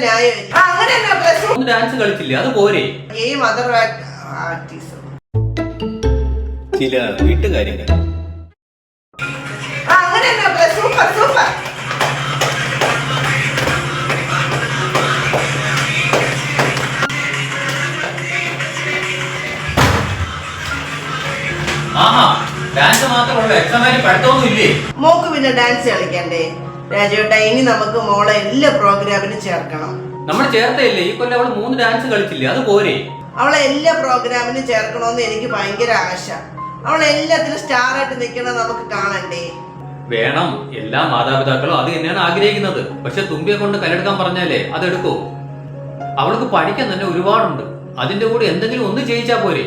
Plus ഒന്ന് dance കളിച്ചില്ല? അത് പോരെ. ചില വീട്ടുകാര്യങ്ങൾ. പ്ലസ് സൂപ്പർ സൂപ്പർ ആഹാ ഡാൻസ് മാത്രമേ പഠിത്തമൊന്നും ഇല്ലേ മോക്ക് പിന്നെ ഡാൻസ് കളിക്കണ്ടേ? രാജേട്ട ഇനി നമുക്ക് മോളെ എല്ലാ പ്രോഗ്രാമിനും ചേർക്കണം. നമ്മൾ ചേർത്തല്ലേ ഈ കൊല്ലം അവൾ മൂന്ന് ഡാൻസ് കളിച്ചില്ലേ? അത് പോരെ. അവളെ എല്ലാ പ്രോഗ്രാമിനും ചേർക്കണമെന്ന് എനിക്ക് ഭയങ്കര ആശ. അവളെ എല്ലാത്തിലും സ്റ്റാർ ആയിട്ട് നിൽക്കണം നമുക്ക് കാണണ്ടേ? വേണം. എല്ലാ മാതാപിതാക്കളും അത് തന്നെയാണ് ആഗ്രഹിക്കുന്നത്. പക്ഷെ തുമ്പിയെ കൊണ്ട് കല്ലെടുക്കാൻ പറഞ്ഞാലേ അതെടുക്കൂ. അവൾക്ക് പഠിക്കാൻ തന്നെ ഒരുപാടുണ്ട്. അതിന്റെ കൂടെ എന്തെങ്കിലും ഒന്ന് ചെയ്യിച്ചാ പോരെ.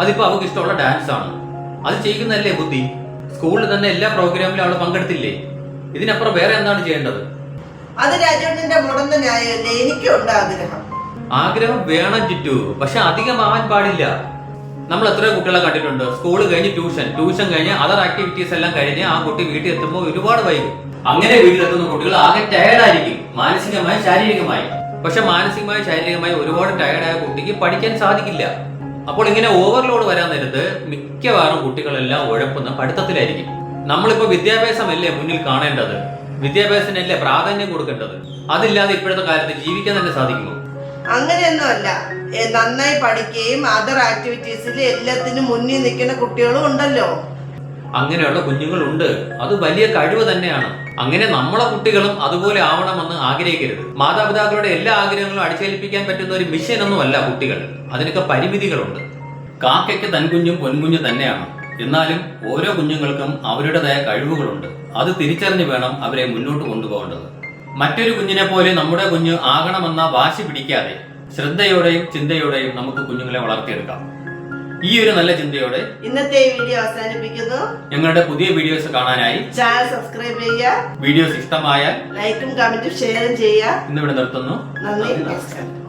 അതിപ്പോ അവൾക്ക് ഇഷ്ടമുള്ള ഡാൻസ് ആണ്. അത് ചെയ്യിക്കുന്നതല്ലേ ബുദ്ധി? സ്കൂളിൽ തന്നെ എല്ലാ പ്രോഗ്രാമിലും അവൾ പങ്കെടുത്തില്ലേ? ഇതിനപ്പുറം വേറെ എന്താണ് ചെയ്യേണ്ടത്? അത് രാജേട്ടന്റെ മുടന്ന ന്യായമല്ലേ എനിക്കുണ്ട് ആഗ്രഹം. ആഗ്രഹം വേണം ചിറ്റു പക്ഷെ അധികം ആവാൻ പാടില്ല. നമ്മൾ എത്ര കുട്ടികളെ കണ്ടിട്ടുണ്ട്. സ്കൂൾ കഴിഞ്ഞ് ട്യൂഷൻ ട്യൂഷൻ കഴിഞ്ഞ് അതർ ആക്ടിവിറ്റീസ് എല്ലാം കഴിഞ്ഞ് ആ കുട്ടി വീട്ടിൽ എത്തുമ്പോൾ ഒരുപാട് വൈകും. അങ്ങനെ വീട്ടിലെത്തുന്ന കുട്ടികൾ ആകെ ടയർഡായിരിക്കും മാനസികമായി ശാരീരികമായി. പക്ഷെ മാനസികമായി ശാരീരികമായി ഒരുപാട് ടയർഡായ കുട്ടിക്ക് പഠിക്കാൻ സാധിക്കില്ല. അപ്പോൾ ഇങ്ങനെ ഓവർലോഡ് വരാൻ നേരത്ത് മിക്കവാറും കുട്ടികളെല്ലാം ഉഴപ്പുന്ന പഠിത്തത്തിലായിരിക്കും. നമ്മളിപ്പോ വിദ്യാഭ്യാസമല്ലേ മുന്നിൽ കാണേണ്ടത്? വിദ്യാഭ്യാസത്തിനല്ലേ പ്രാധാന്യം കൊടുക്കേണ്ടത്? അതില്ലാതെ ഇപ്പോഴത്തെ കാലത്ത് ജീവിക്കാൻ തന്നെ സാധിക്കുമോ? അങ്ങനെയൊന്നുമല്ല. നന്നായി പഠിക്കുകയും അതർ ആക്ടിവിറ്റീസിൽ എല്ലാത്തിനും മുന്നിൽ നിൽക്കുന്ന കുട്ടികളും ഉണ്ടല്ലോ. അങ്ങനെയുള്ള കുഞ്ഞുങ്ങളുണ്ട്. അത് വലിയ കഴിവ് തന്നെയാണ്. അങ്ങനെ നമ്മളെ കുട്ടികളും അതുപോലെ ആവണമെന്ന് ആഗ്രഹിക്കരുത്. മാതാപിതാക്കളുടെ എല്ലാ ആഗ്രഹങ്ങളും അടിച്ചേൽപ്പിക്കാൻ പറ്റുന്ന ഒരു മിഷൻ ഒന്നുമല്ല കുട്ടികൾ. അതിനൊക്കെ പരിമിതികളുണ്ട്. കാക്കയ്ക്ക് തൻകുഞ്ഞും പൊൻകുഞ്ഞും തന്നെയാണ്. എന്നാലും ഓരോ കുഞ്ഞുങ്ങൾക്കും അവരുടേതായ കഴിവുകളുണ്ട്. അത് തിരിച്ചറിഞ്ഞ് വേണം അവരെ മുന്നോട്ട് കൊണ്ടുപോകേണ്ടത്. മറ്റൊരു കുഞ്ഞിനെ പോലെ നമ്മുടെ കുഞ്ഞ് ആകണമെന്ന വാശി പിടിക്കാതെ ശ്രദ്ധയോടെയും ചിന്തയോടെയും നമുക്ക് കുഞ്ഞുങ്ങളെ വളർത്തിയെടുക്കാം. ഈ ഒരു നല്ല ചിന്തയോടെ ഇന്നത്തെ വീഡിയോ അവസാനിപ്പിക്കുന്നു. ഞങ്ങളുടെ പുതിയ വീഡിയോസ് കാണാനായി ചാനൽ സബ്സ്ക്രൈബ് ചെയ്യുക. വീഡിയോസ് ഇഷ്ടമായാൽ ലൈക്കും കമന്റും ഷെയറും ചെയ്യുക. ഇന്നിവിടെ നിർത്തുന്നു. നന്ദി നമസ്കാരം.